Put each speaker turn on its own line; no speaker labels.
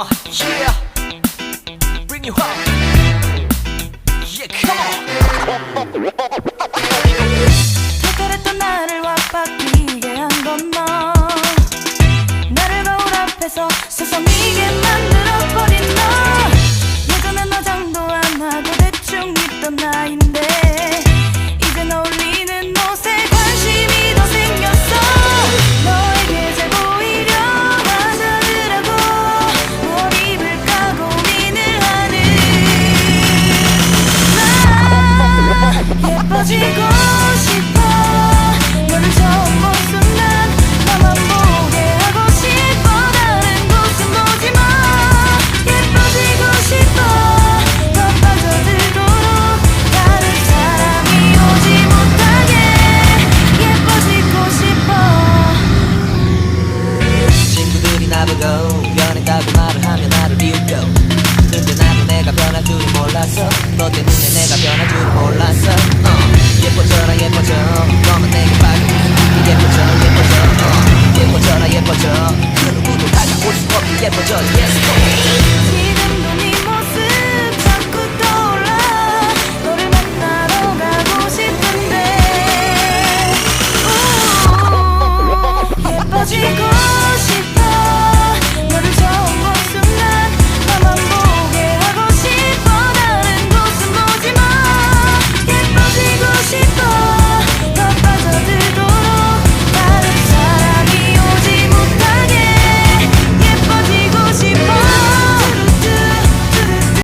Yeah, bring you home. Yeah, come on.
특별했던 나를 와바뀌게 한건너 나를 거울 앞에서 서서
아니다고 말을 하며 나를 비웃겨. 근데 나도 내가 변할 줄은 몰랐어. 너 때문에 내가 변할 줄은 몰랐어. uh, 예뻐져라 예뻐져. 너만 내게 빠져 예뻐져 예뻐져. uh, 예뻐져라 예뻐져. 그 누구도 다가올 수 없게 예뻐져. yes.